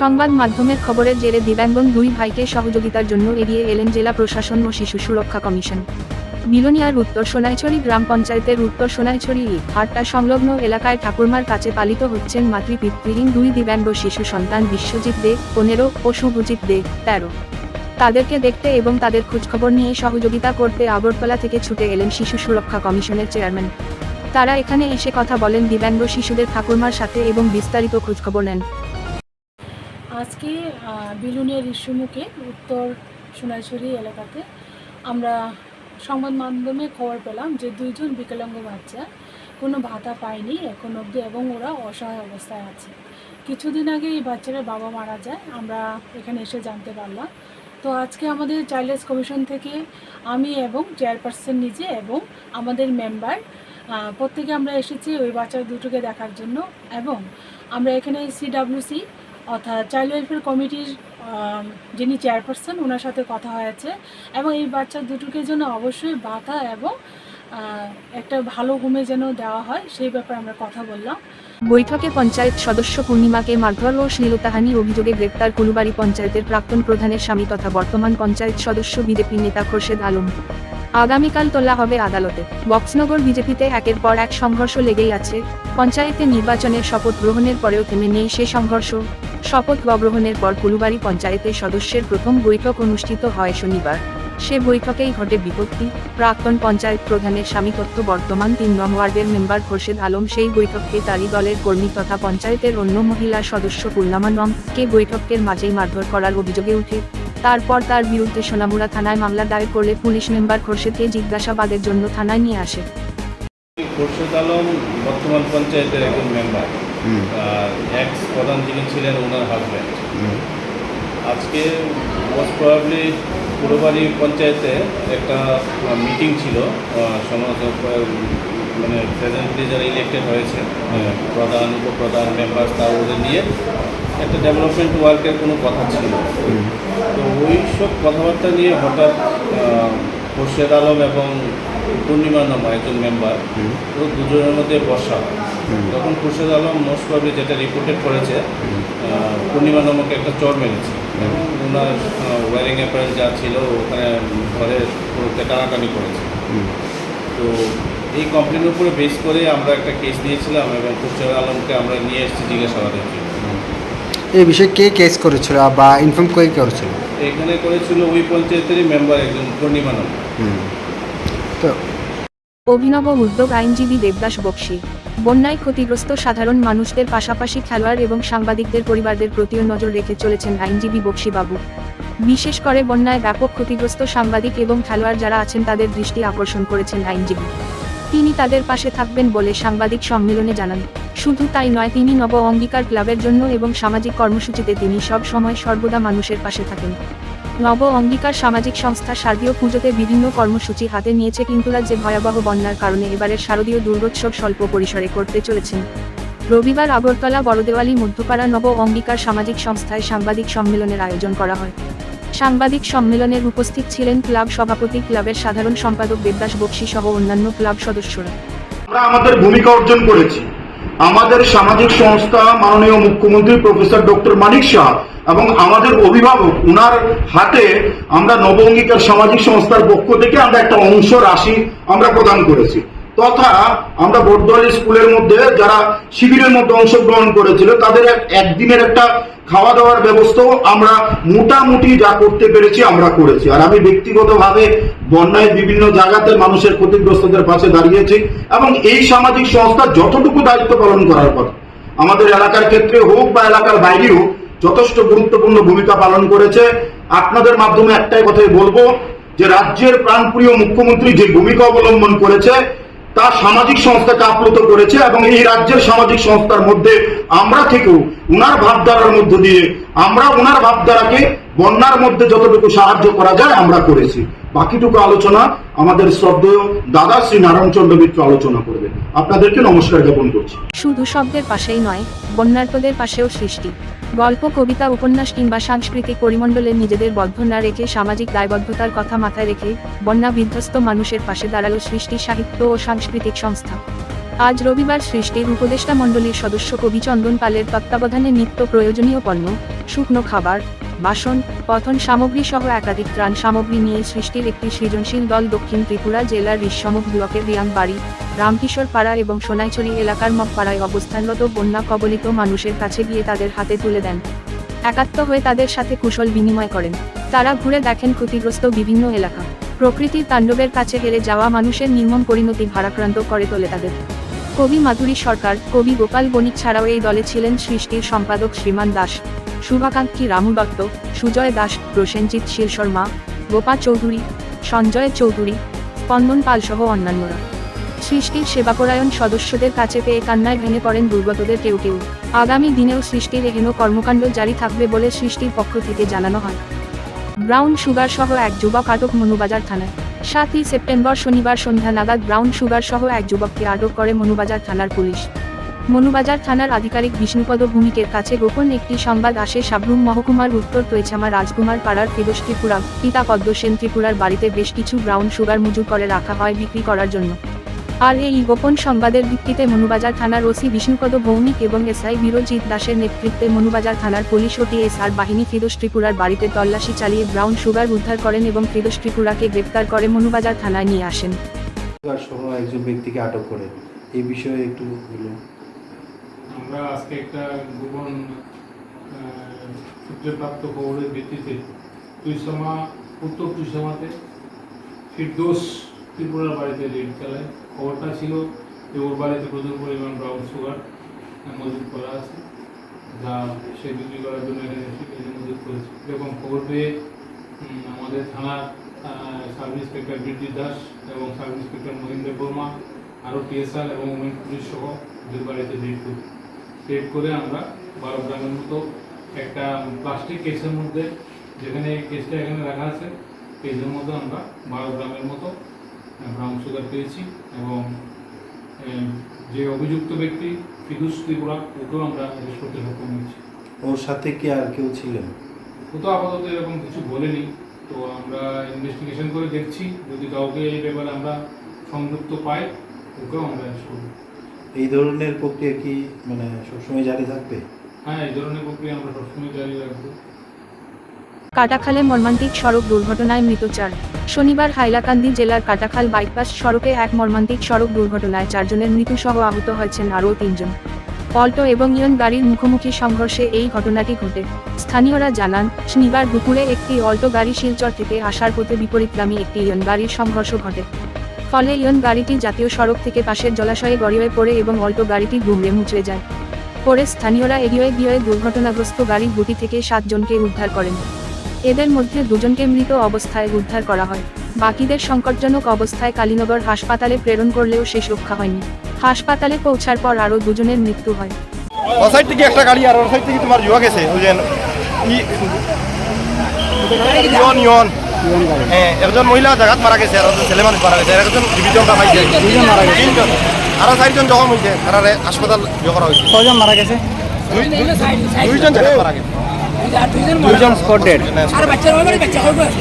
সংবাদ মাধ্যমের খবরের জেরে দিব্যাঙ্গন দুই ভাইকে সহযোগিতার জন্য এগিয়ে এলেন জেলা প্রশাসন ও শিশু সুরক্ষা কমিশন। মিলনিয়ার উত্তর সোনাইছড়ি গ্রাম পঞ্চায়েতের উত্তর সোনাইছড়ি হাটটা সংলগ্ন এলাকায় ঠাকুরমার কাছে পালিত হচ্ছেন মাতৃপিতৃহীন দুই দিব্যাঙ্গ শিশু সন্তান বিশ্বজিৎ দে, পনেরো, ও শুভজিৎ দে, তেরো। তাদেরকে দেখতে এবং তাদের খোঁজখবর নিয়ে সহযোগিতা করতে আগরতলা থেকে ছুটে এলেন শিশু সুরক্ষা কমিশনের চেয়ারম্যান। তারা এখানে এসে কথা বলেন দিব্যাঙ্গ শিশুদের ঠাকুরমার সাথে এবং বিস্তারিত খোঁজখবর নেন। আজকে আহ, বিলুনিয়ার ইস্যুমুখে উত্তর সোনাইছড়ি এলাকাতে আমরা সংবাদ মাধ্যমে খবর পেলাম যে দুইজন বিকলাঙ্গ বাচ্চা কোনো ভাতা পায়নি এখন অবধি এবং ওরা অসহায় অবস্থায় আছে। কিছুদিন আগে এই বাচ্চারা বাবা মারা যায় আমরা এখানে এসে জানতে পারলাম। তো আজকে আমাদের চাইল্ডস কমিশন থেকে আমি এবং চেয়ারপারসন নিজে এবং আমাদের মেম্বার প্রত্যেকে আমরা এসেছি ওই বাচ্চা দুটোকে দেখার জন্য এবং আমরা এখানে সিডাব্লিউসি অর্থাৎ চাইল্ড ওয়েলফেয়ার কমিটির যিনি চেয়ারপারসন ওনার সাথে কথা হয়েছে। এবং এই বাচ্চা দুটোকে জন্য অবশ্যই বাতা এবং একটা ভালো ঘুমে যেন দেওয়া হয়, সেই ব্যাপারে আমরা কথা বললাম। বৈঠকে পঞ্চায়েত সদস্য পূর্ণিমাকে মারধর ও শ্লীলতাহানি অভিযোগে গ্রেপ্তার কুলুবাড়ি পঞ্চায়েতের প্রাক্তন প্রধানের স্বামী তথা বর্তমান পঞ্চায়েত সদস্য বিজেপি নেতা খোরশেদ আলম। আগামীকাল তোলা হবে আদালতে। বক্সনগর বিজেপিতে একের পর এক সংঘর্ষ লেগেই আছে। পঞ্চায়েতে নির্বাচনের শপথ গ্রহণের পরেও থেমে নেই সে সংঘর্ষ। শপথ গ্রহণের পর কুলুবাড়ি পঞ্চায়েতের সদস্যের প্রথম বৈঠক অনুষ্ঠিত হয় শনিবার। সে বৈঠকেই ঘটে বিপত্তি। প্রাক্তন পঞ্চায়েত প্রধানের স্বামী তথ্য বর্তমান তিন নং ওয়ার্ডের মেম্বার খোরশেদ আলম সেই বৈঠককে তারই দলের কর্মী তথা পঞ্চায়েতের অন্য মহিলা সদস্য পূর্ণামা নমকে বৈঠকের মাঝেই মারধর করার অভিযোগে উঠে। তারপর তার বিরুদ্ধে সোনামুড়া থানায় মামলা দায়ের করলে পুলিশ মেম্বার খোরশেদকে জিজ্ঞাসাবাদের জন্য থানায় নিয়ে আসে। খোরশেদ আলম বর্তমান পঞ্চায়েতের একজন মেম্বার। এক্স প্রধান যিনি ছিলেন ওনার হাজব্যান্ড আজকে মোস্ট প্রবাবলি পুরোবাড়ি পঞ্চায়েতে একটা মিটিং ছিল মানে প্রেজেন্টলি যারা ইলেক্টেড হয়েছে প্রধান উপপ্রধান মেম্বার তা ওদের নিয়ে একটা ডেভেলপমেন্ট ওয়ার্কের কোনো কথা ছিল তো ওই সব কথাবার্তা নিয়ে হঠাৎ খোরশেদ আলম এবং পূর্ণিমা নামা একজন মেম্বার তো দুজনের মধ্যে বসা। তখন খুরশেদ আলম মোস্ট প্রবলি যেটা রিপোর্টেড করেছে পূর্ণিমা নামক একটা চর মেরেছে। এবং ওনার ওয়ারিং অ্যাপারেল যা ছিল ওখানে ঘরে পুরোতে টানাটানি করেছে। তো এই কমপ্লেনের উপরে বেস করে আমরা একটা কেস দিয়েছিলাম এবং খুরশেদ আলমকে আমরা নিয়ে এসেছি জিজ্ঞাসাবাদের জন্য। এই বিষয়ে কে কেস করেছিল বা ইনফর্ম কে করেছিল? এখানে করেছিল ওই পঞ্চায়েতেরই মেম্বার একজন পূর্ণিমা নাম তো অভিনব উদ্যোগ আইনজীবী দেবদাস বক্সি। বন্যায় ক্ষতিগ্রস্ত সাধারণ মানুষদের পাশাপাশি খেলোয়াড় এবং সাংবাদিকদের পরিবারদের প্রতিও নজর রেখে চলেছেন আইনজীবী বক্সি বাবু। বিশেষ করে বন্যায় ব্যাপক ক্ষতিগ্রস্ত সাংবাদিক এবং খেলোয়াড় যারা আছেন তাদের দৃষ্টি আকর্ষণ করেছেন আইনজীবী। তিনি তাদের পাশে থাকবেন বলে সাংবাদিক সম্মেলনে জানান। শুধু তাই নয়, তিনি নব অঙ্গীকার ক্লাবের জন্য এবং সামাজিক কর্মসূচিতে তিনি সব সময় সর্বদা মানুষের পাশে থাকেন। নব অঙ্গীকার সামাজিক সংস্থা শারদীয় পুজোতে বিভিন্ন কর্মসূচি হাতে নিয়েছে কিন্তু রাজ্যে ভয়াবহ বন্যার কারণে এবারের শারদীয় দুর্গোৎসব স্বল্প পরিসরে করতে চলেছেন। রবিবার আগরতলা, বড়দেওয়ালি, মধ্যপাড়া নব অঙ্গীকার সামাজিক সংস্থায় সাংবাদিক সম্মেলনের আয়োজন করা হয়। সাংবাদিক সম্মেলনের উপস্থিত ছিলেন ক্লাব সভাপতি, ক্লাবের সাধারণ সম্পাদক দেবদাস বক্সি সহ অন্যান্য ক্লাব সদস্যরা। আমরা আমাদের ভূমিকা অর্জন করেছি। আমাদের সামাজিক সংস্থা মাননীয় মুখ্যমন্ত্রী প্রফেসর ডক্টর মানিক শাহ এবং আমাদের অভিভাবক, উনার হাতে আমরা নব অঙ্গীকার সামাজিক সংস্থার পক্ষ থেকে আমরা একটা অংশ রাশি আমরা প্রদান করেছি। তথা আমরা বর্দোয়ালি স্কুলের মধ্যে যারা শিবিরের মধ্যে অংশগ্রহণ করেছিল, তাদের একদিনের একটা খাওয়া দাওয়ার ব্যবস্থাও আমরা মোটামুটি যা করতে পেরেছি আমরা করেছি। আর আমি ব্যক্তিগতভাবে বন্যায় বিভিন্ন জায়গাতে মানুষের ক্ষতিগ্রস্তদের পাশে দাঁড়িয়েছি এবং এই সামাজিক সংস্থা যতটুকু দায়িত্ব পালন করার কথা আমাদের এলাকার ক্ষেত্রে হোক বা এলাকার বাইরে হোক যথেষ্ট গুরুত্বপূর্ণ ভূমিকা পালন করেছে। আপনাদের মাধ্যমে একটাই কথাই বলব যে, রাজ্যের প্রাণপ্রিয় মুখ্যমন্ত্রী যে ভূমিকা অবলম্বন করেছে তা সামাজিক সংস্থাকে আপ্লুত করেছে এবং এই রাজ্যের সামাজিক সংস্থার মধ্যে আমরা থেকেও উনার ভাবধারার মধ্য দিয়ে আমরা উনার ভাবধারাকে বন্যার মধ্যে যতটুকু সাহায্য করা যায় আমরা করেছি। বাকিটুকু আলোচনা আমাদের শ্রদ্ধেয় দাদা শ্রী নারায়ণচন্দ্র মিত্র আলোচনা করবে। আপনাদেরকে নমস্কার জ্ঞাপন করছি। শুধু শব্দের পাশেই নয়, বন্যার্তদের পাশেও সৃষ্টি। গল্প, কবিতা, উপন্যাস কিংবা সাংস্কৃতিক পরিমণ্ডলে নিজেদের বদ্ধ না রেখে সামাজিক দায়বদ্ধতার কথা মাথায় রেখে বন্যা বিধ্বস্ত মানুষের পাশে দাঁড়াল সৃষ্টি, সাহিত্য ও সাংস্কৃতিক সংস্থা। আজ রবিবার সৃষ্টির উপদেষ্টা মণ্ডলীর সদস্য কবি চন্দন পালের তত্ত্বাবধানে নিত্য প্রয়োজনীয় পণ্য, শুকনো খাবার বাসন পথন সামগ্রী সহ একাধিক ত্রাণ সামগ্রী নিয়ে সৃষ্টির একটি সৃজনশীল দল দক্ষিণ ত্রিপুরা জেলার রিসমুখ ব্লকের রিয়াংবাড়ি রামকিশোর পাড়া এবং সোনাইছড়ি এলাকার মগপাড়ায় অবস্থানরত বন্যা কবলিত মানুষের কাছে গিয়ে তাদের হাতে তুলে দেন। একাত্ম হয়ে তাদের সাথে কুশল বিনিময় করেন। তারা ঘুরে দেখেন ক্ষতিগ্রস্ত বিভিন্ন এলাকা। প্রকৃতির তাণ্ডবের কাছে হেরে যাওয়া মানুষের নির্মম পরিণতি ভারাক্রান্ত করে তোলে তাদের। কবি মাধুরী সরকার, কবি গোপাল বণিক ছাড়াও এই দলে ছিলেন সৃষ্টির সম্পাদক শ্রীমান দাস। শুভাকাঙ্ক্ষী রামু দত্ত, সুজয় দাস, প্রসেনজিৎ শর্মা, গোপা চৌধুরী, সঞ্জয় চৌধুরী, স্পন্দন পাল সহ অন্যান্যরা। সৃষ্টির সেবাপরায়ণ সদস্যদের কাছে পেয়ে কান্নায় ভেঙে পড়েন দুর্গতদের কেউ কেউ। আগামী দিনেও সৃষ্টির এহেন কর্মকাণ্ড জারি থাকবে বলে সৃষ্টির পক্ষ থেকে জানানো হয়। ব্রাউন সুগার সহ এক যুবক আটক মনুবাজার থানায়। সাতই সেপ্টেম্বর শনিবার সন্ধ্যা নাগাদ ব্রাউন সুগার সহ এক যুবককে আটক করে মনুবাজার থানার পুলিশ। মনুবাজার থানার আধিকারিক বিষ্ণুপদ ভূমিকের কাছে গোপন একটি সংবাদ আসে সাবরুম মহকুমার উত্তর তৈছামা রাজকুমার পাড়ার ফিদোস ত্রিপুরা পিতা পদ্ম সেন ত্রিপুরার বাড়িতে বেশ কিছু ব্রাউন সুগার মজুর করে রাখা হয় বিক্রি করার জন্য। আর এই গোপন সংবাদের ভিত্তিতে মনুবাজার থানার ওসি বিষ্ণুপদ ভৌমিক এবং এসআই বিরোজিৎ দাসের নেতৃত্বে মনুবাজার থানার পুলিশ ও টিএসআর বাহিনী ফিদোস ত্রিপুরার বাড়িতে তল্লাশি চালিয়ে ব্রাউন সুগার উদ্ধার করেন এবং ফিদোস ত্রিপুরাকে গ্রেপ্তার করে মনুবাজার থানায় নিয়ে আসেন। সহ একজন ব্যক্তিকে আটক করে। এই বিষয়ে একটু আমরা আজকে একটা গোপন আহ, সূত্রে প্রাপ্ত খবরের ভিত্তিতে তুইসমা উত্তর তুইসমাতে ফিরদোস ত্রিপুরার বাড়িতে রেড চালায় খবরটা ছিল যে ওর বাড়িতে প্রচুর পরিমাণ ব্রাউন সুগার মজুত করা আছে যা সে বিক্রি করার জন্য এখানে মজুত করেছে। এরকম খবর পেয়ে আমাদের থানার সাব ইন্সপেক্টর বীরজি দাস এবং সাব ইন্সপেক্টর মহেন্দ্র বর্মা আরও টিএসআর এবং উমেন পুলিশ সহ ওদের বাড়িতে রেড রেড করে আমরা বারো গ্রামের মতো একটা প্লাস্টিক কেসের মধ্যে যেখানে কেসটা এখানে রাখা আছে কেসের মধ্যে আমরা বারো গ্রামের মতো ব্রাউন সুগার পেয়েছি এবং যে অভিযুক্ত ব্যক্তি ফিদুস ত্রিপুরা ওকেও আমরা অ্যারেস্ট করতে সক্ষম হয়েছি। ওর সাথে কি আর কেউ ছিলেন? ও তো আপাতত এরকম কিছু বলেনি। তো আমরা ইনভেস্টিগেশন করে দেখছি যদি কাউকে এই ব্যাপারে আমরা সংযুক্ত পাই ওকেও আমরা অ্যারেস্ট করব। এই ধরনের প্রক্রিয়া কি মানে সবসময় জারি থাকবে? হ্যাঁ এই ধরনের প্রক্রিয়া আমরা সবসময় জারি রাখব। কাটাখালে মর্মান্তিক সড়ক দুর্ঘটনায় মৃত চার শনিবার হাইলাকান্দি জেলার কাটাখাল বাইপাস সড়কে এক মর্মান্তিক সড়ক দুর্ঘটনায় চারজনের মৃত্যুসহ আহত হয়েছেন আরও তিনজন। অল্টো এবং ইয়ন গাড়ির মুখোমুখি সংঘর্ষে এই ঘটনাটি ঘটে। স্থানীয়রা জানান শনিবার দুপুরে একটি অল্টো গাড়ি শিলচর থেকে আসার পথে বিপরীতগামী একটি ইয়ন গাড়ির সংঘর্ষ ঘটে। ফলে ইয়ন গাড়িটি জাতীয় সড়ক থেকে পাশের জলাশয়ে গড়িয়ে পড়ে এবং অল্টো গাড়িটি গুমড়ে মুচড়ে যায়। পরে স্থানীয়রা এগিয়ে গিয়ে দুর্ঘটনাগ্রস্ত গাড়ির গুটি থেকে সাতজনকে উদ্ধার করেন। এদের মধ্যে দুজনকে মৃত অবস্থায় উদ্ধার করা হয়। বাকিদের সংকটজনক অবস্থায় কালীনগর হাসপাতালে প্রেরণ করলেও শেষ রক্ষা হয়নি। হাসপাতালে পৌঁছার পর আরও দুজনের মৃত্যু হয়। একটা গাড়ি আর তোমার গেছে ইয়ন ইয়ন। একজন মহিলা জায়গাত মারা গেছে আর একজন ছেলে মানুষ মারা গেছে আর একজন ডিভিশনটা পাইছে দুইজন মারা গেছে। তিনজন। আরও চারজন জখম হয়েছে তারা হাসপাতাল ইয়ে করা হয়েছে কজন মারা গেছে। দুই- দুই- দুইজন জায়গায় মারা গেছে। দুইজন স্পট ডেড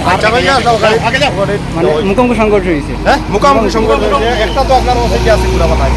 বাচ্চা ভাইয়া যাও গাড়ি আগে যাও মানে মুখোমুখি সংঘর্ষ হয়েছে হ্যাঁ মুখোমুখি সংঘর্ষ হয়েছে একটা তো আপনার সাইডে আছে পুরা বানাই